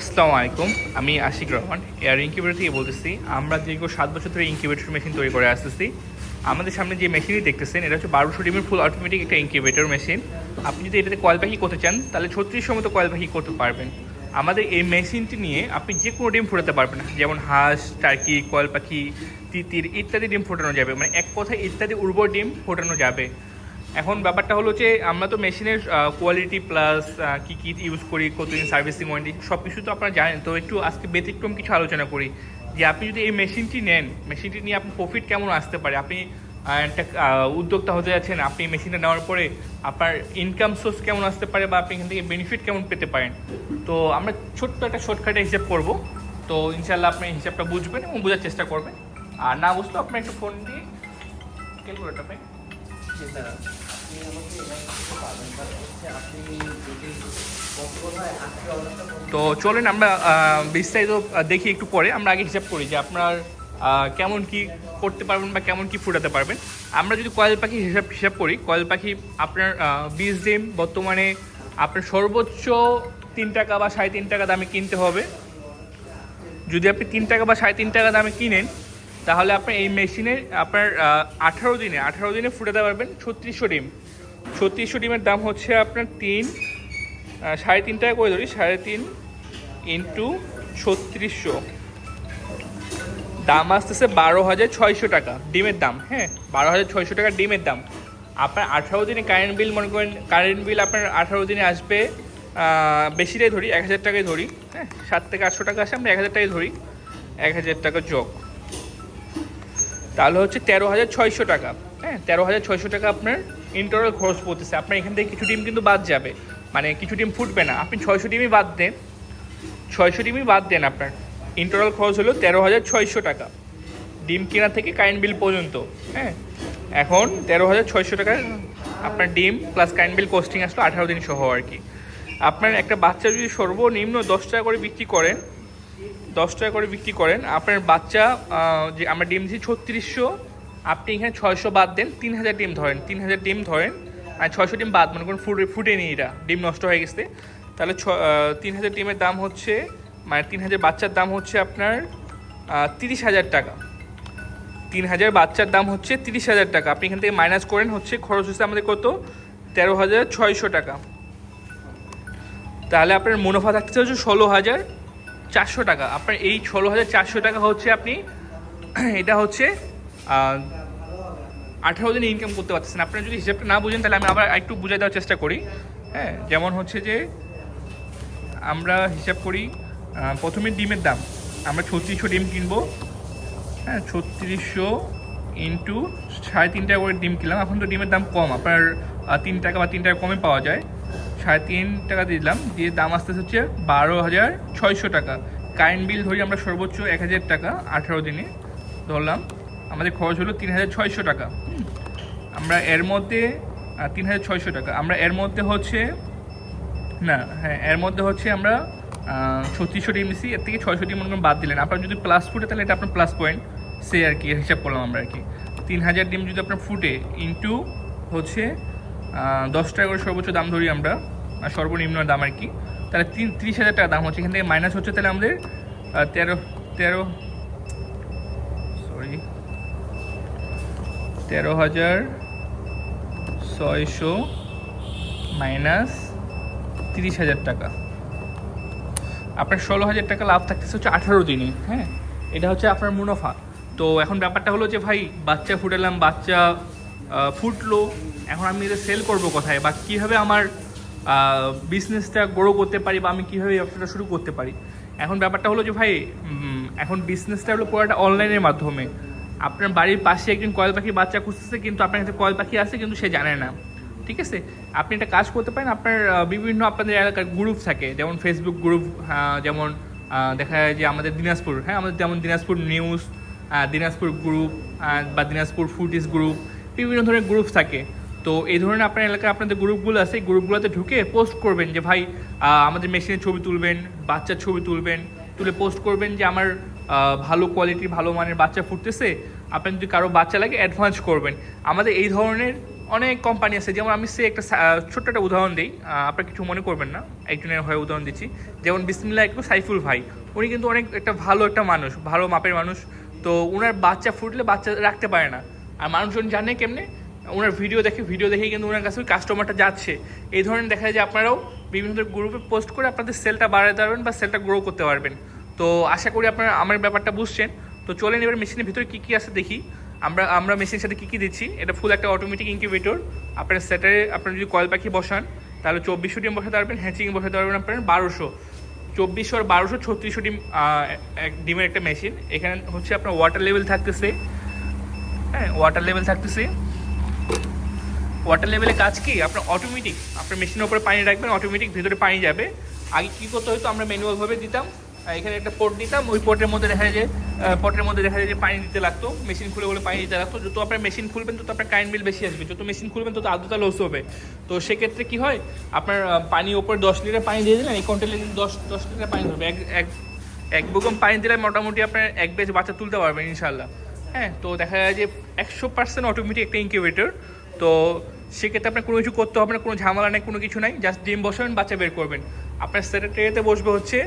আসসালামু আলাইকুম, আমি আশিক রহমান, এয়ার ইনকিউবেটর থেকে বলতেছি। আমরা দীর্ঘ সাত বছর ধরে ইনকিউবেটর মেশিন তৈরি করে আসতেছি। আমাদের সামনে যে মেশিনই দেখতেছেন, এটা হচ্ছে বারোশো ডিমের ফুল অটোমেটিক একটা ইনকিউবেটর মেশিন। আপনি যদি এটাতে কয়েল পাখি করতে চান, তাহলে ছত্রিশশো মতো কয়েল পাখি করতে পারবেন। আমাদের এই মেশিনটি নিয়ে আপনি যে কোনো ডিম ফোটাতে পারবেন যেমন হাঁস টার্কি কয়েল পাখি, তিতির ইত্যাদি ডিম ফোটানো যাবে। মানে এক কথায় ইত্যাদি উর্বর ডিম ফোটানো যাবে। এখন ব্যাপারটা হলো যে আমরা তো মেশিনের কোয়ালিটি প্লাস কি কি ইউজ করি, কতদিন সার্ভিসিং ওয়ারেন্টি সব কিছু তো আপনারা জানেন। তো একটু আজকে ব্যতিক্রম কিছু আলোচনা করি। যে আপনি যদি এই মেশিনটি নেন মেশিনটি নিয়ে আপনার প্রফিট কেমন আসতে পারে? আপনি একটা উদ্যোক্তা হতে যাচ্ছেন, আপনি মেশিনটা নেওয়ার পরে আপনার ইনকাম সোর্স কেমন আসতে পারে বা আপনি এখান থেকে বেনিফিট কেমন পেতে পারেন? তো আমরা ছোট্ট একটা শর্টকাটে হিসাব করব। তো ইনশাল্লাহ আপনি হিসাবটা বুঝবেন এবং বোঝার চেষ্টা করবেন। আর না বুঝলেও আপনার একটু ফোন দিয়ে ক্যালকুলেটার পাই তো চলেন আমরা বিস্তারিত দেখি একটু পরে। আমরা আগে হিসাব করি যে আপনার কেমন কি করতে পারবেন বা কেমন কি ফুটাতে পারবেন। আমরা যদি কয়েল পাখি হিসাব হিসাব করি, কয়েল পাখি আপনার বীজ ডিম বর্তমানে আপনার সর্বোচ্চ তিন টাকা বা সাড়ে তিন টাকা দামে কিনতে হবে। যদি আপনি তিন টাকা বা সাড়ে তিন টাকা দামে কিনেন, তাহলে আপনার এই মেশিনে আপনার আঠারো দিনে আঠারো দিনে ফুটাতে পারবেন ছত্রিশশো ডিম। ছত্রিশশো ডিমের দাম হচ্ছে আপনার তিন সাড়ে তিন টাকা করে ধরি, সাড়ে তিন ইন্টু ছত্রিশশো। দাম আসতেছে বারো হাজার ছয়শো টাকা ডিমের দাম হ্যাঁ বারো হাজার ছয়শো টাকা ডিমের দাম। আপনার আঠারো দিনে কারেন্ট বিল মনে করেন কারেন্ট বিল আপনার আঠারো দিনে আসবে বেশিটাই ধরি, এক হাজার টাকায় ধরি হ্যাঁ সাত থেকে আটশো টাকা আসে, আমরা এক হাজার টাকায় ধরি, এক হাজার টাকা যোগ। তাহলে হচ্ছে তেরো হাজার ছয়শো টাকা হ্যাঁ তেরো হাজার ছয়শো টাকা আপনার ইন্টারনাল খরচ পড়তেছে আপনার এখান থেকে কিছু ডিম কিন্তু বাদ যাবে। মানে কিছু ডিম ফুটবে না। আপনি ছয়শো ডিমই বাদ দেন। ছয়শো ডিমই বাদ দেন আপনার। ইন্টারনাল খরচ হলো তেরো হাজার ছয়শো টাকা। ডিম কেনা থেকে কারেন্ট বিল পর্যন্ত। হ্যাঁ? এখন তেরো হাজার ছয়শো টাকা আপনার ডিম প্লাস কারেন্ট বিল কস্টিং আসলো আঠারো দিন সহ আর কি। আপনার একটা বাচ্চা যদি সর্বনিম্ন দশ টাকা করে বিক্রি করেন, দশ টাকা করে বিক্রি করেন, আপনার বাচ্চা যে আমরা ডিম দিচ্ছি ছত্রিশশো আপনি এখানে ছয়শো বাদ দেন তিন হাজার ডিম ধরেন তিন হাজার ডিম ধরেন, আর ছয়শো ডিম বাদ, মনে করুন ফুটে ফুটেনি এটা, ডিম নষ্ট হয়ে গেছে। তাহলে ছ তিন হাজার ডিমের দাম হচ্ছে মানে তিন হাজার বাচ্চার দাম হচ্ছে আপনার তিরিশ হাজার টাকা। তিন হাজার বাচ্চার দাম হচ্ছে তিরিশ হাজার টাকা। আপনি এখান থেকে মাইনাস করেন, হচ্ছে খরচ হচ্ছে আমাদের কত? তেরো হাজার ছয়শো টাকা। তাহলে আপনার মুনাফা থাকতে হচ্ছে ষোলো হাজার চারশো টাকা। আপনার এই ষোলো হাজার চারশো টাকা হচ্ছে আপনি, এটা হচ্ছে আঠারো দিনে ইনকাম করতে পারতেছেন। আপনারা যদি হিসাবটা না বুঝেন, তাহলে আমি আবার একটু বুঝে দেওয়ার চেষ্টা করি। হ্যাঁ যেমন হচ্ছে যে, আমরা হিসাব করি প্রথমে ডিমের দাম। আমরা ছত্রিশশো ডিম কিনবো। হ্যাঁ ছত্রিশশো ইন্টু সাড়ে তিন টাকা করে ডিম কিনলাম। এখন তো ডিমের দাম কম। আপনার তিন টাকা বা তিন টাকা কমে পাওয়া যায়। সাড়ে তিন টাকা দিলাম। দিয়ে দাম আসতে হচ্ছে বারো হাজার ছয়শো টাকা। কারেন্ট বিল ধরি আমরা সর্বোচ্চ এক হাজার টাকা আঠারো দিনে ধরলাম। আমাদের খরচ হলো তিন হাজার ছয়শো টাকা। আমরা এর মধ্যে তিন হাজার ছয়শো টাকা। আমরা এর মধ্যে হচ্ছে, না হ্যাঁ এর মধ্যে হচ্ছে আমরা ছত্রিশশো দিচ্ছি এর থেকে ছয়শো ডিম মনে বাদ দিলেন। আপনার যদি প্লাস ফুটে তাহলে এটা আপনার প্লাস পয়েন্ট সে আর কি হিসাব করলাম আমরা আর কি। তিন হাজার ডিম যদি আপনার ফুটে ইন্টু হচ্ছে দশ টাকা করে সর্বোচ্চ দাম ধরি আমরা, আর সর্বনিম্ন দাম আর কি, তাহলে তিন, ত্রিশ হাজার টাকা দাম হচ্ছে। এখান থেকে মাইনাস হচ্ছে, তাহলে আমাদের তেরো তেরো তেরো হাজার ছয়শো মাইনাস তিরিশ হাজার টাকা। আপনার ষোলো হাজার টাকা লাভ থাকতেছে হচ্ছে আঠারো দিনে হ্যাঁ? এটা হচ্ছে আপনার মুনাফা। তো এখন ব্যাপারটা হলো যে ভাই, বাচ্চা ফুটালাম, বাচ্চা ফুটলো, এখন আমি এটা সেল করব কোথায়? বা কীভাবে আমার বিজনেসটা গ্রো করতে পারি বা আমি কীভাবে ব্যবসাটা শুরু করতে পারি? এখন ব্যাপারটা হলো যে ভাই এখন বিজনেসটা হলো পুরোটা অনলাইনের মাধ্যমে। আপনার বাড়ির পাশে একজন কয়েল পাখি বাচ্চা খুঁজতেছে, কিন্তু আপনার কাছে কয়েল পাখি আছে, কিন্তু সে জানে না। ঠিক আছে? আপনি একটা কাজ করতে পারেন, আপনার বিভিন্ন আপনাদের এলাকার গ্রুপ থাকে, যেমন ফেসবুক গ্রুপ যেমন দেখা যায় যে আমাদের দিনাজপুর হ্যাঁ আমাদের যেমন দিনাজপুর নিউজ দিনাজপুর গ্রুপ বা দিনাজপুর ফুডিস গ্রুপ বিভিন্ন ধরনের গ্রুপ থাকে। তো এই ধরনের আপনার এলাকায় আপনাদের গ্রুপগুলো আছে, এই গ্রুপগুলোতে ঢুকে পোস্ট করবেন যে, ভাই আমাদের মেশিনের ছবি তুলবেন, বাচ্চার ছবি তুলবেন। তুলে পোস্ট করবেন যে, আমার ভালো কোয়ালিটির ভালো মানের বাচ্চা ফুটতেছে আপনার যদি কারও বাচ্চা লাগে অ্যাডভান্স করবেন। আমাদের এই ধরনের অনেক কোম্পানি আছে, যেমন আমি সে একটা ছোট্ট একটা উদাহরণ দিই। আপনারা কিছু মনে করবেন না, একজনের হয়ে উদাহরণ দিচ্ছি। যেমন বিসমিল্লা একটু সাইফুল ভাই, উনি কিন্তু অনেক একটা ভালো একটা মানুষ, ভালো মাপের মানুষ। তো ওনার বাচ্চা ফুটলে বাচ্চা রাখতে পারে না। আর মানুষজন জানে কেমনে? ওনার ভিডিও দেখে ভিডিও দেখে কিন্তু ওনার কাছে কাস্টমারটা যাচ্ছে। এই ধরনের দেখা যায় যে আপনারাও বিভিন্ন গ্রুপে পোস্ট করে আপনাদের সেলটা বাড়াতে পারবেন বা সেলটা গ্রো করতে পারবেন। তো আশা করি আপনারা আমার ব্যাপারটা বুঝছেন। তো চলেন এবার মেশিনের ভিতরে কী কী আছে দেখি। আমরা আমরা মেশিনের সাথে কী কী দিচ্ছি। এটা ফুল একটা অটোমেটিক ইনকিউবেটর আপনার সেটারে আপনার যদি কয়েল পাখি বসান, তাহলে চব্বিশশো ডিম বসাতে পারবেন হ্যাচিং বসাতে পারবেন আপনার বারোশো। চব্বিশশো আর বারোশো, ছত্রিশশো ডিম ডিমের একটা মেশিন এখানে হচ্ছে আপনার ওয়াটার লেভেল থাকতেছে। হ্যাঁ ওয়াটার লেভেল থাকতেছে। ওয়াটার লেভেলে কাজ কি? আপনার অটোমেটিক আপনার মেশিনের উপরে পানি রাখবেন অটোমেটিক ভিতরে পানি যাবে। আগে কী করতে হতো? আমরা ম্যানুয়ালভাবে দিতাম। এখানে একটা পোর্ট দিতাম ওই পোর্টের মধ্যে দেখা যায় যে পোর্টের মধ্যে দেখা যায় যে পানি দিতে লাগতো মেশিন খুলে বলে পানি দিতে লাগতো। যত আপনার মেশিন খুলবেন, তত আপনার কারেন্ট বিল বেশি আসবে। যত মেশিন খুলবেন, তত আর্দ্রতা লস হবে। তো সেক্ষেত্রে কি হয়, আপনার পানি ওপর দশ লিটার পানি দিয়ে দিলেন, এই কন্টেনারে দশ দশ লিটার পানি ধরবে। এক এক এক বুকম পানি দিলে মোটামুটি আপনার এক বেশ বাচ্চা তুলতে পারবেন ইনশাল্লাহ হ্যাঁ তো দেখা যায় যে একশো পার্সেন্ট অটোমেটিক একটা ইনকিউবেটর তো সেক্ষেত্রে আপনার কোনো কিছু করতে হবে না, কোনো ঝামেলা নেই, কোনো কিছু নাই। জাস্ট ডিম বসাবেন, বাচ্চা বের করবেন। আপনার সেটা ট্রেতে বসবে হচ্ছে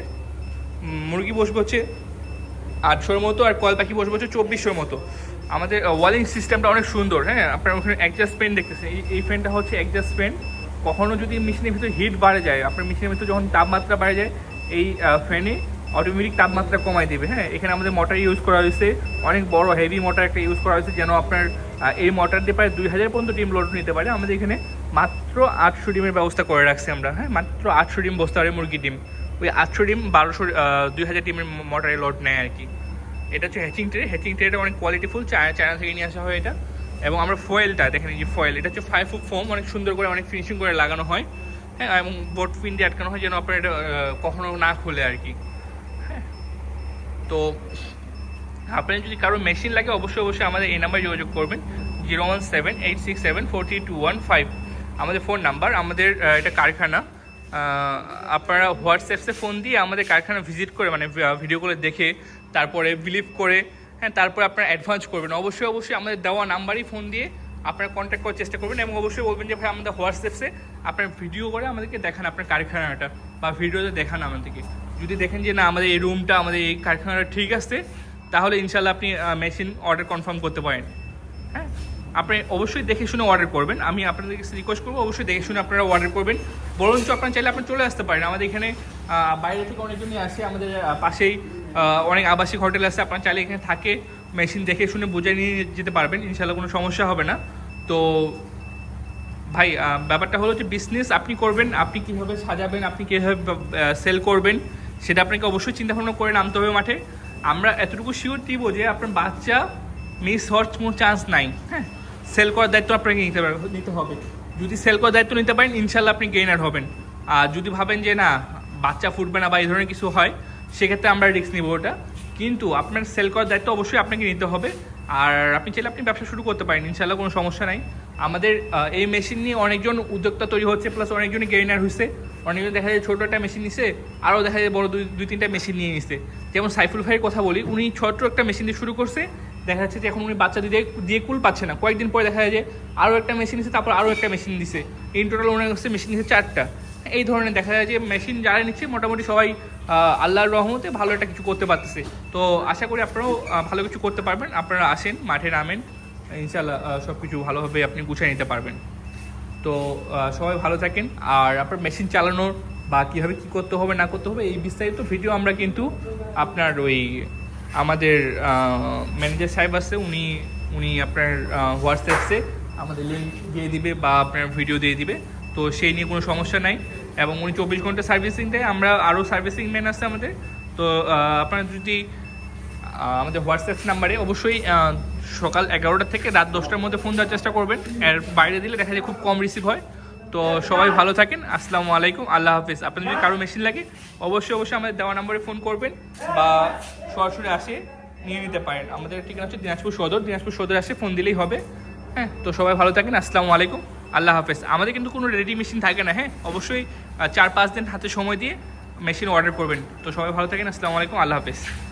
মুরগি বসবে হচ্ছে আটশোর মতো আর কল পাখি বসবে হচ্ছে চব্বিশশোর মতো। আমাদের ওয়ালিং সিস্টেমটা অনেক সুন্দর হ্যাঁ? আপনার ওখানে অ্যাডজাস্ট পেন দেখতেছেন। এই ফ্যানটা হচ্ছে অ্যাডজাস্ট পেন কখনও যদি মেশিনের ভিতরে হিট বাড়ে যায়, আপনার মেশিনের ভিতরে যখন তাপমাত্রা বাড়ে যায়, এই ফ্যানে অটোমেটিক তাপমাত্রা কমায় দেবে হ্যাঁ? এখানে আমাদের মোটর ইউজ করা হয়েছে। অনেক বড় হেভি মোটর একটা ইউজ করা হয়েছে, যেন আপনার এই মোটর দিয়ে প্রায় দুই হাজার পর্যন্ত ডিম লোড নিতে পারে। আমাদের এখানে মাত্র আটশো ডিমের ব্যবস্থা করে রাখছি আমরা হ্যাঁ? মাত্র আটশো ডিম বসতে পারে মুরগির ডিম। ওই আটশো ডিম বারোশো দুই হাজার ডিমের মোটরে লোড নেয় আর কি। এটা হচ্ছে হ্যাচিং ট্রে হ্যাচিং ট্রেটা অনেক কোয়ালিটিফুল চায়না চায়না থেকে নিয়ে আসা হয় এটা। এবং আমরা ফয়েলটা দেখেন যে ফয়েল এটা হচ্ছে ফাইভ ফুট ফোম অনেক সুন্দর করে, অনেক ফিনিশিং করে লাগানো হয়। হ্যাঁ এবং বোট পিন দিয়ে আটকানো হয় যেন আপনার এটা কখনো না খুলে আর কি। হ্যাঁ। তো আপনার যদি কারও মেশিন লাগে, অবশ্যই অবশ্যই আমাদের এই নাম্বারে যোগাযোগ করবেন। Zero one seven eight six seven four three two one five আমাদের ফোন নাম্বার আমাদের এটা কারখানা। আপনারা হোয়াটসঅ্যাপসে ফোন দিয়ে আমাদের কারখানা ভিজিট করে মানে ভিডিও করে দেখে, তারপরে বিলিভ করে হ্যাঁ তারপরে আপনারা অ্যাডভান্স করবেন। অবশ্যই অবশ্যই আমাদের দেওয়া নাম্বারই ফোন দিয়ে আপনারা কন্ট্যাক্ট করার চেষ্টা করবেন এবং অবশ্যই বলবেন যে, ভাই, আমাদের হোয়াটসঅ্যাপসে আপনার ভিডিও করে আমাদেরকে দেখান আপনার কারখানাটা বা ভিডিওতে দেখান আমাদেরকে। যদি দেখেন যে, না, আমাদের এই রুমটা আমাদের এই কারখানাটা ঠিক আছে, তাহলে ইনশাল্লাহ আপনি মেশিন অর্ডার কনফার্ম করতে পারেন। আপনি অবশ্যই দেখে শুনে অর্ডার করবেন। আমি আপনাদের কাছে রিকোয়েস্ট করব, অবশ্যই দেখে শুনে আপনারা অর্ডার করবেন। বরঞ্চ আপনারা চাইলে আপনি চলে আসতে পারেন। আমাদের এখানে বাইরে থেকে অনেকজনই আসে, আমাদের পাশেই অনেক আবাসিক হোটেল আছে। আপনারা চাইলে এখানে থাকে মেশিন দেখে শুনে বুঝে নিয়ে যেতে পারবেন। ইনশাল্লাহ কোনো সমস্যা হবে না। তো, ভাই ব্যাপারটা হলো যে বিজনেস আপনি করবেন, আপনি কীভাবে সাজাবেন, আপনি কীভাবে সেল করবেন, সেটা আপনাকে অবশ্যই চিন্তা ভাবনা করে নামতে হবে মাঠে। আমরা এতটুকু শিওর দিব যে আপনার বাচ্চা মিস হওয়ার কোনো চান্স নাই হ্যাঁ? সেল করার দায়িত্ব আপনাকে নিতে নিতে হবে। যদি সেল করার দায়িত্ব নিতে পারেন ইনশাল্লাহ আপনি গেইনার হবেন। আর যদি ভাবেন যে না, বাচ্চা ফুটবে না বা এই ধরনের কিছু হয়, সেক্ষেত্রে আমরা রিস্ক নিব ওটা। কিন্তু আপনার সেল করার দায়িত্ব অবশ্যই আপনাকে নিতে হবে। আর আপনি চাইলে আপনি ব্যবসা শুরু করতে পারেন ইনশাল্লাহ কোনো সমস্যা নাই। আমাদের এই মেশিন নিয়ে অনেকজন উদ্যোক্তা তৈরি হচ্ছে প্লাস অনেকজনই গেইনার হয়েছে অনেকজন দেখা যায় ছোটো একটা মেশিন নিছে, আরও দেখা যায় বড় দুই দুই তিনটা মেশিন নিয়ে নিছে। যেমন সাইফুল ভাইয়ের কথা বলি, উনি ছোট্ট একটা মেশিন দিয়ে শুরু করছে। দেখা যাচ্ছে যে এখন উনি বাচ্চা দিয়ে দিয়ে কুল পাচ্ছে না। কয়েকদিন পরে দেখা যায় যে আরও একটা মেশিন নিছে, তারপর আরও একটা মেশিন দিছে। ইন টোটাল ওনার কাছে মেশিন নিছে চারটা। এই ধরনের দেখা যায় যে মেশিন যারা নিচ্ছে মোটামুটি সবাই আল্লাহর রহমতে ভালো একটা কিছু করতে পারতেছে। তো আশা করি আপনারাও ভালো কিছু করতে পারবেন। আপনারা আসেন, মাঠে নামেন। ইনশাল্লাহ সব কিছু ভালোভাবে আপনি গুছিয়ে নিতে পারবেন। তো সবাই ভালো থাকেন। আর আপনার মেশিন চালানোর বা কীভাবে কী করতে হবে, না করতে হবে, এই বিস্তারিত ভিডিও আমরা কিন্তু আপনার ওই আমাদের ম্যানেজার সাহেব আছে, উনি উনি আপনার হোয়াটসঅ্যাপসে আমাদের লিঙ্ক দিয়ে দিবে বা আপনার ভিডিও দিয়ে দিবে। তো সেই নিয়ে কোনো সমস্যা নাই। এবং উনি চব্বিশ ঘণ্টা সার্ভিসিং দেয়। আমরা আরও সার্ভিসিং ম্যান আছে আমাদের। তো আপনারা যদি আমাদের হোয়াটসঅ্যাপ নাম্বারে অবশ্যই সকাল এগারোটা থেকে রাত দশটার মধ্যে ফোন দেওয়ার চেষ্টা করবেন। এর বাইরে দিলে দেখা যায় খুব কম রিসিভ হয়। তো সবাই ভালো থাকেন। আসসালামু আলাইকুম। আল্লাহ হাফিজ। আপনার যদি কারও মেশিন লাগে, অবশ্যই অবশ্যই আমাদের দেওয়া নম্বরে ফোন করবেন বা সরাসরি আসে, নিয়ে নিতে পারেন। আমাদের ঠিকানা হচ্ছে দিনাজপুর সদর। দিনাজপুর সদর আসে ফোন দিলেই হবে। হ্যাঁ তো সবাই ভালো থাকেন। আসসালামু আলাইকুম। আল্লাহ হাফেজ। আমাদের কিন্তু কোনো রেডি মেশিন থাকে না হ্যাঁ? অবশ্যই চার পাঁচ দিন হাতে সময় দিয়ে মেশিন অর্ডার করবেন। তো সবাই ভালো থাকেন। আসসালামু আলাইকুম। আল্লাহ হাফেজ।